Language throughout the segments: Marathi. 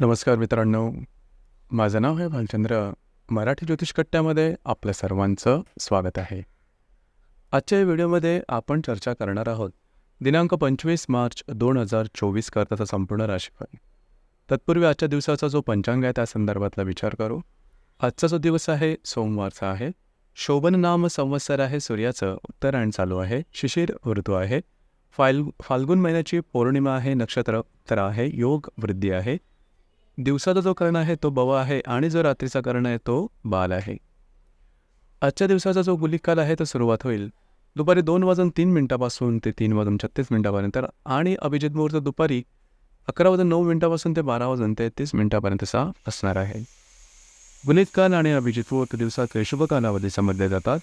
नमस्कार मित्रांनो. माझं नाव आहे भालचंद्र. मराठी ज्योतिष कट्ट्यामध्ये आपल्या सर्वांचं स्वागत आहे. आजच्या या व्हिडिओमध्ये आपण चर्चा करणार आहोत. दिनांक पंचवीस मार्च दोन हजार चोवीस करताचा संपूर्ण राशीफळ तत्पूर्वी आजच्या दिवसाचा जो पंचांग आहे त्या संदर्भातला विचार करू. आजचा जो दिवस आहे सोमवारचा आहे. शोभन नाम संवत्सर आहे सूर्याचं. उत्तरायण चालू आहे. शिशिर ऋतू आहे. फाल फाल्गुन महिन्याची पौर्णिमा आहे नक्षत्र उत्तर आहे. योग वृद्धी आहे. दिवसाचा जो कर्ण आहे तो बवा आहे आणि जो रात्रीचा कर्ण आहे तो बाल आहे. आजच्या दिवसाचा जो गुलिकाल आहे तो सुरुवात होईल दुपारी दोन वाजून तीन मिनिटापासून ते तीन वाजून छत्तीस मिनिटापर्यंत आणि अभिजित मुहूर्त दुपारी अकरा वाजून नऊ मिनिटापासून ते बारा वाजून ते तीस मिनिटापर्यंतचा असणार आहे. गुलित काल आणि अभिजित मुहूर्त दिवसाचे शुभ कालावधी समजले जातात.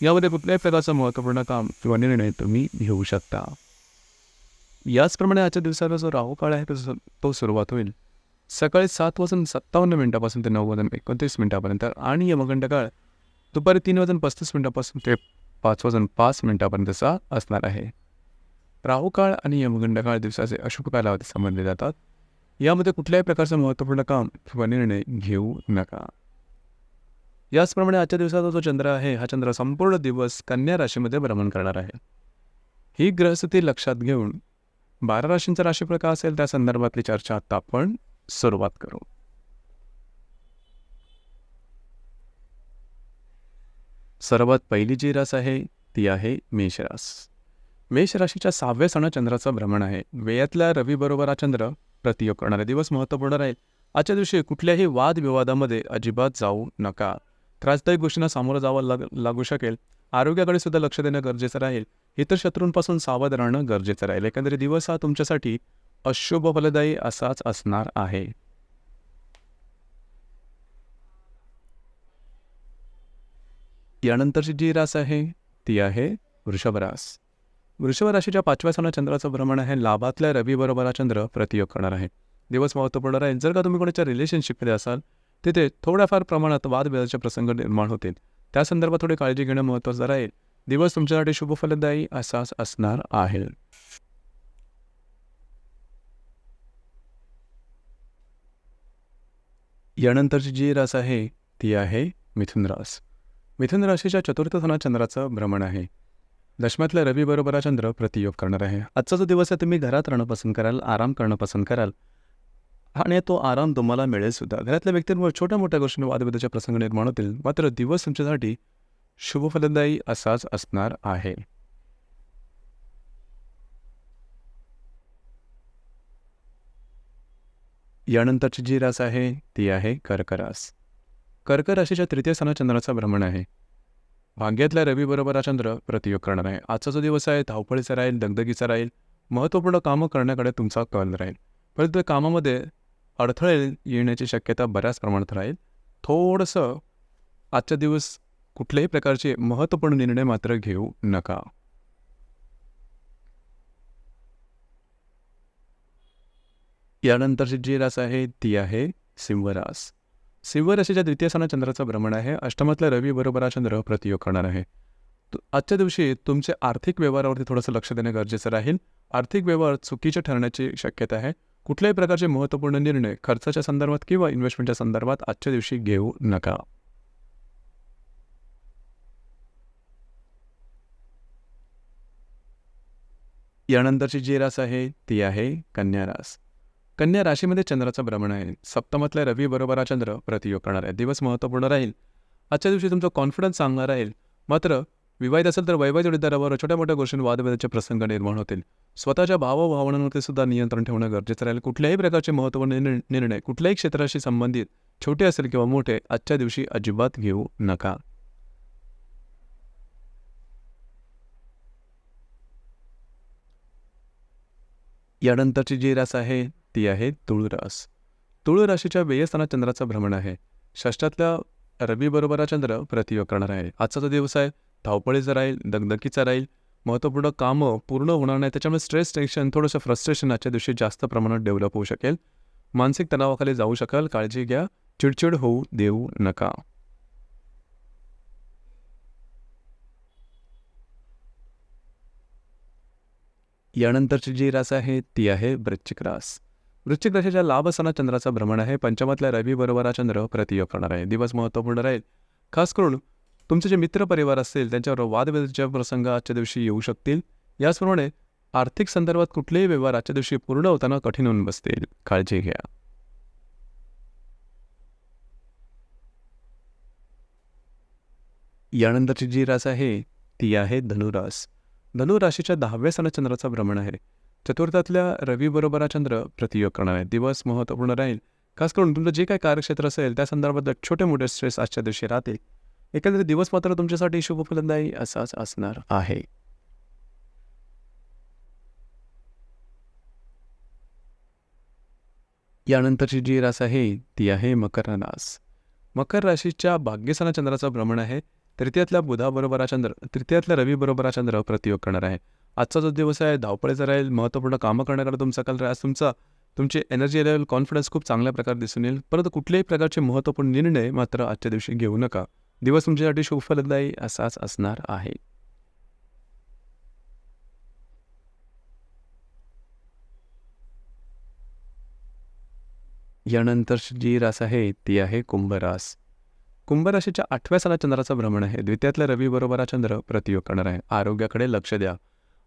यामध्ये कुठल्याही प्रकारचं महत्त्वपूर्ण काम किंवा निर्णय तुम्ही घेऊ शकता. याचप्रमाणे आजच्या दिवसाचा जो राहू काळ आहे तो तो सुरुवात होईल. सकाळी सात वाजून सत्तावन्न मिनिटापासून ते नऊ वाजून एकोणतीस मिनिटापर्यंत आणि यमगंड काळ दुपारी तीन वाजून पस्तीस मिनिटापासून ते पाच वाजून पाच मिनिटापर्यंतचा असणार आहे. राहू काळ आणि यमगंड काळ दिवसाचे अशुभ कालावधी समजले जातात. यामध्ये कुठल्याही प्रकारचं महत्त्वपूर्ण काम किंवा निर्णय घेऊ नका. याचप्रमाणे आजच्या दिवसाचा जो चंद्र आहे हा चंद्र संपूर्ण दिवस कन्या राशीमध्ये भ्रमण करणार आहे. ही ग्रहस्थिती लक्षात घेऊन बारा राशींचा राशीफळ का असेल त्या संदर्भातली चर्चा आता आपण सुरुवात करू. सर्वात पहिली जी रास आहे ती आहे मेषरास. मेष राशीच्या सहाव्या सण चंद्राचं भ्रमण आहे. वेयातल्या रवीबरोबर हा चंद्र प्रतियोग करणारे दिवस महत्त्वपूर्ण राहील. आजच्या दिवशी कुठल्याही वादविवादामध्ये अजिबात जाऊ नका. त्रासदायक गोष्टींना सामोरं जावं लाग लागू शकेल. आरोग्याकडे सुद्धा लक्ष देणं गरजेचं राहील. इतर शत्रूंपासून सावध राहणं गरजेचं राहील. एकंदरीत दिवस हा तुमच्यासाठी अशुभ फलदायी असाच असणार आहे. यानंतरची जी रास आहे ती आहे वृषभरास वृषभ राशीच्या पाचव्या सणा चंद्राचं भ्रमण आहे. लाभातल्या रवीबरोबर हा चंद्र प्रतियोग करणार आहे. दिवस महत्त्वपूर्ण राहील. जर का तुम्ही कोणाच्या रिलेशनशिपमध्ये असाल तिथे थोड्याफार प्रमाणात वादविवादाचे प्रसंग निर्माण होतील. त्या संदर्भात थोडी काळजी घेणं महत्त्वाचं राहील. दिवस तुमच्यासाठी शुभफलदायी असाच असणार आहे. यानंतरची जी रास आहे ती आहे मिथुन रास. मिथुन राशीच्या चतुर्थ सणात चंद्राचं भ्रमण आहे. दशम्यातल्या रवीबरोबर हा चंद्र प्रतियोग करणार आहे. आजचा जो दिवस आहे तुम्ही घरात राहणं पसंत कराल आराम करणं पसंत कराल. आणि तो आराम तुम्हाला मिळेल सुद्धा. घरातल्या व्यक्तींवर छोट्या मोठ्या गोष्टींवर वादविवादाचे प्रसंग निर्माण होतील. मात्र दिवस तुमच्यासाठी शुभफलदायी असाच असणार आहे. यानंतरची जी रास आहे ती आहे कर्करास. कर्क राशीच्या तृतीय स्थानात चंद्राचा भ्रमण आहे. भाग्यातल्या रवीबरोबर हा चंद्र प्रतियोग करणार आहे. आजचा जो दिवस आहे धावपळीचा राहील दगदगीचा राहील महत्त्वपूर्ण कामं करण्याकडे तुमचा कल राहील. परंतु कामामध्ये अडथळे येण्याची शक्यता बऱ्याच प्रमाणात राहील. थोडंसं आजचा दिवस कुठल्याही प्रकारचे महत्त्वपूर्ण निर्णय मात्र घेऊ नका. यानंतरची जी रास आहे ती आहे सिंहरास. सिंहराशीच्या द्वितीय सणा चंद्राचं भ्रमण आहे. अष्टमातल्या रवी बरोबर हा चंद्र प्रतियोग करणार आहे. आजच्या दिवशी तुमचे आर्थिक व्यवहारावरती थोडंसं लक्ष देणं गरजेचं राहील. आर्थिक व्यवहार चुकीचे ठरण्याची शक्यता आहे. कुठल्याही प्रकारचे महत्त्वपूर्ण निर्णय खर्चाच्या संदर्भात किंवा इन्व्हेस्टमेंटच्या संदर्भात आजच्या दिवशी घेऊ नका. यानंतरची जी रास आहे ती आहे कन्या रास कन्या राशीमध्ये चंद्राचं भ्रमण आहे. सप्तमातल्या रवी बरोबर हा चंद्र प्रतियोग करणार आहे. दिवस महत्त्वपूर्ण राहील. आजच्या दिवशी तुमचा कॉन्फिडन्स चांगला राहील. मात्र विवाहित असेल तर वैवाहिक जोडीदारावर छोट्या मोठ्या गोष्टींवर वादविवादाचे प्रसंग निर्माण होतील. स्वतःच्या भावभावनांवरती सुद्धा नियंत्रण ठेवणं गरजेचं राहील. कुठल्याही प्रकारचे महत्त्वपूर्ण निर्णय निर्णय कुठल्याही क्षेत्राशी संबंधित छोटे असेल किंवा मोठे आजच्या दिवशी अजिबात घेऊ नका. यानंतरची जी रास आहे ती आहे तुळरास. तुळ राशीच्या व्ययस्थानात चंद्राचं भ्रमण आहे. षष्ठातल्या रवीबरोबर हा चंद्र प्रतियोग करणार आहे. आजचा जो दिवस आहे. धावपळीचा राहील दगदगीचा राहील महत्त्वपूर्ण कामं पूर्ण होणार नाही. त्याच्यामुळे स्ट्रेस टेन्शन थोडंसं फ्रस्ट्रेशन आजच्या दिवशी जास्त प्रमाणात डेव्हलप होऊ शकेल. मानसिक तणावाखाली जाऊ शकाल. काळजी घ्या. चिडचिड होऊ देऊ नका. यानंतरची जी रास आहे ती आहे वृश्चिक रास. वृश्चिक राशीच्या लाभ असताना चंद्राचं भ्रमण आहे. पंचमातल्या रवी बरोबर हा चंद्र प्रतियोग करणार आहे. दिवस महत्त्वपूर्ण राहील. खास करून तुमचे जे मित्र परिवार असतील त्यांच्यावर वादविवादाचे प्रसंग आजच्या दिवशी येऊ शकतील. याचप्रमाणे आर्थिक संदर्भात कुठलेही व्यवहार आजच्या दिवशी पूर्ण होताना कठीण होऊन बसतील. काळजी घ्या. यानंतरची जी रास आहे ती आहे धनुरास. धनुराशीच्या दहाव्या स्थानात चंद्राचा भ्रमण आहे. चतुर्थातल्या रवी बरोबरा चंद्र प्रतियोग करणार आहे. दिवस महत्त्वपूर्ण राहील. खास करून तुमचं जे काय कार्यक्षेत्र असेल त्या संदर्भात छोटे मोठे स्ट्रेस आजच्या दिवशी राहतील. एकंदरीत दिवस मात्र तुमच्यासाठी शुभफलदायी असाच असणार आहे. यानंतरची जी रास आहे ती आहे मकर रास. मकर राशीच्या भाग्यस्थाना चंद्राचं भ्रमण आहे. तृतीयातल्या बुधाबरोबर चंद्र तृतीयातल्या रवी बरोबर चंद्र प्रतियोग करणार आहे. आजचा जो दिवस आहे धावपळीचा राहील महत्त्वपूर्ण कामं करण्याकडे तुमचा कल राहील तुमचा तुमची एनर्जी लेवल कॉन्फिडन्स खूप चांगल्या प्रकारे दिसून येईल. परंतु कुठल्याही प्रकारचे महत्त्वपूर्ण निर्णय मात्र आजच्या दिवशी घेऊ नका. दिवस तुमच्यासाठी शुभफलदायी असाच असणार आहे. यानंतर जी रास आहे ती आहे कुंभरास. कुंभराशीच्या आठव्या साला चंद्राचं भ्रमण आहे. द्वितीयातल्या रवी बरोबर हा चंद्र प्रतियोग करणार आहे. आरोग्याकडे लक्ष द्या.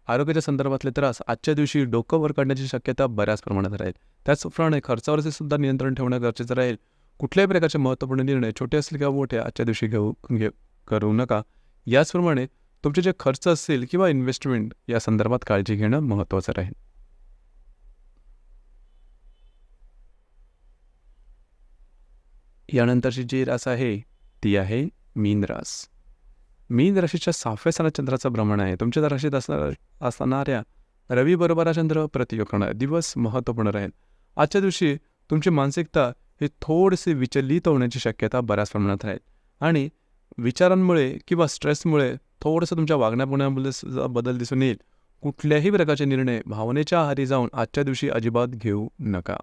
आरोग्याच्या संदर्भातले त्रास आजच्या दिवशी डोकं वर काढण्याची शक्यता बऱ्याच प्रमाणात राहील. त्याचप्रमाणे खर्चावरचे सुद्धा नियंत्रण ठेवणं गरजेचं राहील. कुठल्याही प्रकारचे महत्त्वपूर्ण निर्णय छोटे असतील किंवा मोठे आजच्या दिवशी घेऊ घे करू नका. याचप्रमाणे तुमचे जे खर्च असतील किंवा इन्व्हेस्टमेंट या संदर्भात काळजी घेणं महत्त्वाचं राहील. यानंतरची जी रास आहे ती आहे मीन रास. मीन राशीच्या सहाव्या स्थानात चंद्राचं भ्रमण आहे. तुमच्या राशीत असणार असणाऱ्या रवी बरोबर चंद्र प्रतियोगण. दिवस महत्त्वपूर्ण राहील. आजच्या दिवशी तुमची मानसिकता ही थोडीशी विचलित होण्याची शक्यता बऱ्याच प्रमाणात राहील. आणि विचारांमुळे किंवा स्ट्रेसमुळे थोडंसं तुमच्या वागण्यापुण्यामध्ये बदल दिसून येईल. कुठल्याही प्रकारचे निर्णय भावनेच्या आहारी जाऊन आजच्या दिवशी अजिबात घेऊ नका.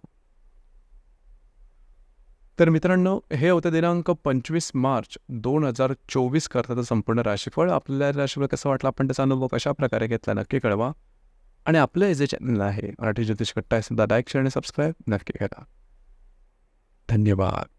तर मित्रांनो हे होतं दिनांक पंचवीस मार्च दोन हजार चोवीस करताचं संपूर्ण राशीफळ. आपल्या राशीफळ कसं वाटलं आपण त्याचा अनुभव कशा प्रकारे घेतला नक्की कळवा. आणि आपलं हे जे चॅनल आहे मराठी ज्योतिष कट्टा सुद्धा लाईक शेअर आणि सबस्क्राईब नक्की करा. धन्यवाद.